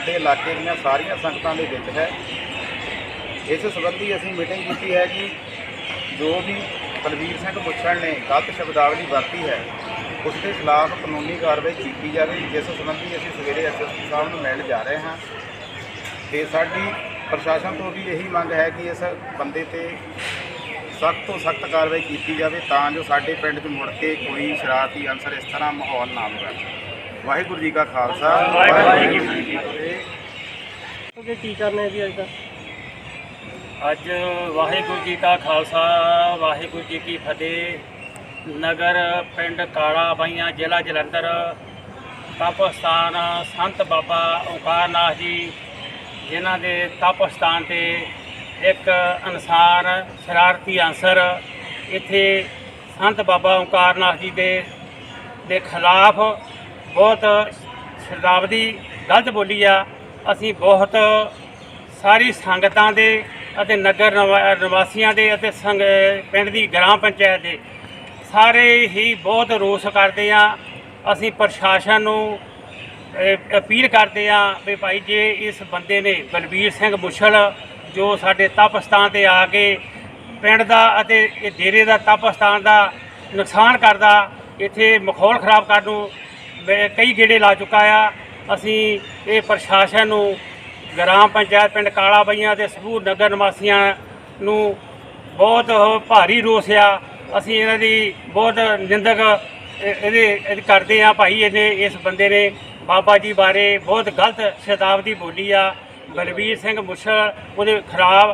ਸਾਡੇ ਇਲਾਕੇ ਦੀਆਂ ਸਾਰੀਆਂ ਸੰਗਤਾਂ ਦੇ ਵਿੱਚ ਹੈ। ਇਸ ਸੰਬੰਧੀ ਅਸੀਂ ਮੀਟਿੰਗ ਕੀਤੀ ਹੈ ਕਿ ਜੋ ਵੀ ਬਲਵੀਰ ਸਿੰਘ ਮੁੱਛੜ ਨੇ ਗਲਤ ਸ਼ਬਦਾਵਲੀ ਵਰਤੀ ਹੈ, ਉਸ ਦੇ ਖਿਲਾਫ ਕਾਨੂੰਨੀ ਕਾਰਵਾਈ ਕੀਤੀ ਜਾਵੇ। ਜਿਸ ਸੰਬੰਧੀ ਅਸੀਂ ਸਵੇਰੇ ਐਸਐਸਪੀ ਸਾਹਿਬ ਨੂੰ ਮਿਲਣ ਜਾ ਰਹੇ ਹਾਂ। ਤੇ ਸਾਡੀ ਪ੍ਰਸ਼ਾਸਨ ਤੋਂ ਵੀ ਇਹੀ ਮੰਗ ਹੈ ਕਿ ਇਸ ਬੰਦੇ ਤੇ ਸਖਤ ਤੋਂ ਸਖਤ ਕਾਰਵਾਈ ਕੀਤੀ ਜਾਵੇ, ਤਾਂ ਜੋ ਸਾਡੇ ਪਿੰਡ 'ਚ ਮੁੜ ਕੇ ਕੋਈ ਸ਼ਰਾਰਤੀ ਅਨਸਰ ਇਸ ਤਰ੍ਹਾਂ ਮਾਹੌਲ ਨਾ ਬਣੇ ਵਾਹਿਗੁਰੂ ਜੀ ਕਾ ਖਾਲਸਾ ਵਾਹਿਗੁਰੂ ਜੀ ਕੀ ਫਤਿਹ। ਅੱਗੇ ਕੀ ਕਰਨਾ ਹੈ ਜੀ ਅੱਜ ਦਾ ਅੱਜ ਵਾਹਿਗੁਰੂ ਜੀ ਕਾ ਖਾਲਸਾ ਵਾਹਿਗੁਰੂ ਜੀ ਕੀ ਫਤਿਹ। ਨਗਰ ਪਿੰਡ ਕਾਲਾ ਬਾਈਆਂ ਜ਼ਿਲ੍ਹਾ ਜਲੰਧਰ ਤਪਸਥਾਨ ਸੰਤ ਬਾਬਾ ਓਂਕਾਰਨਾਥ ਜੀ ਜਿਨ੍ਹਾਂ ਦੇ ਤਪਸਥਾਨ ਤੇ ਇੱਕ ਇਨਸਾਨ ਸ਼ਰਾਰਤੀ ਅਨਸਰ ਇੱਥੇ ਸੰਤ ਬਾਬਾ ਓਂਕਾਰਨਾਥ ਜੀ ਦੇ ਦੇ ਖਿਲਾਫ ਬਹੁਤ ਸ਼ਬਦਾਵਲੀ ਗਲਤ ਬੋਲੀ ਆ। ਅਸੀਂ ਬਹੁਤ ਸਾਰੀ ਸੰਗਤਾਂ ਦੇ ਅਤੇ ਨਗਰ ਨਿਵਾ- ਨਿਵਾਸੀਆਂ ਦੇ ਅਤੇ ਸੰਗ, ਪਿੰਡ ਦੀ ਗ੍ਰਾਮ ਪੰਚਾਇਤ ਦੇ ਸਾਰੇ ਹੀ ਬਹੁਤ ਰੋਸ ਕਰਦੇ ਆ। ਅਸੀਂ ਪ੍ਰਸ਼ਾਸਨ ਨੂੰ ਅਪੀਲ ਕਰਦੇ ਆ ਵੀ ਭਾਈ ਜੇ ਇਸ ਬੰਦੇ ਨੇ ਬਲਬੀਰ ਸਿੰਘ ਮੁਛਲ ਜੋ ਸਾਡੇ ਤਪਸਥਾਨ ਤੇ ਆ ਕੇ ਪਿੰਡ ਦਾ ਅਤੇ ਇਹ ਡੇਰੇ ਦਾ ਤਪਸਥਾਨ ਦਾ ਨੁਕਸਾਨ ਕਰਦਾ, ਇੱਥੇ ਮਾਹੌਲ ਖਰਾਬ ਕਰਨ ਨੂੰ ਕਈ ਗੇੜੇ ਲਾ ਚੁੱਕਾ ਆ। ਅਸੀਂ ਇਹ ਪ੍ਰਸ਼ਾਸਨ ਨੂੰ, ਗ੍ਰਾਮ ਪੰਚਾਇਤ ਪਿੰਡ ਕਾਲਾ ਬਈਆਂ ਤੇ ਸਬੂਰ ਨਗਰ ਨਿਵਾਸੀਆਂ ਨੂੰ ਬਹੁਤ ਭਾਰੀ ਰੋਸ ਆ। ਅਸੀਂ ਇਹਨਾਂ ਦੀ ਬਹੁਤ ਨਿੰਦਕ ਇਹਦੇ, ਇਹਦੀ ਕਰਦੇ ਆ ਭਾਈ, ਇਹਨੇ ਇਸ ਬੰਦੇ ਨੇ ਬਾਬਾ ਜੀ ਬਾਰੇ ਬਹੁਤ ਗਲਤ ਸ਼ਤਾਬਦੀ ਬੋਲੀ ਆ। ਬਲਬੀਰ ਸਿੰਘ ਮੁਸ਼ਰ ਉਹਦੇ ਖਰਾਬ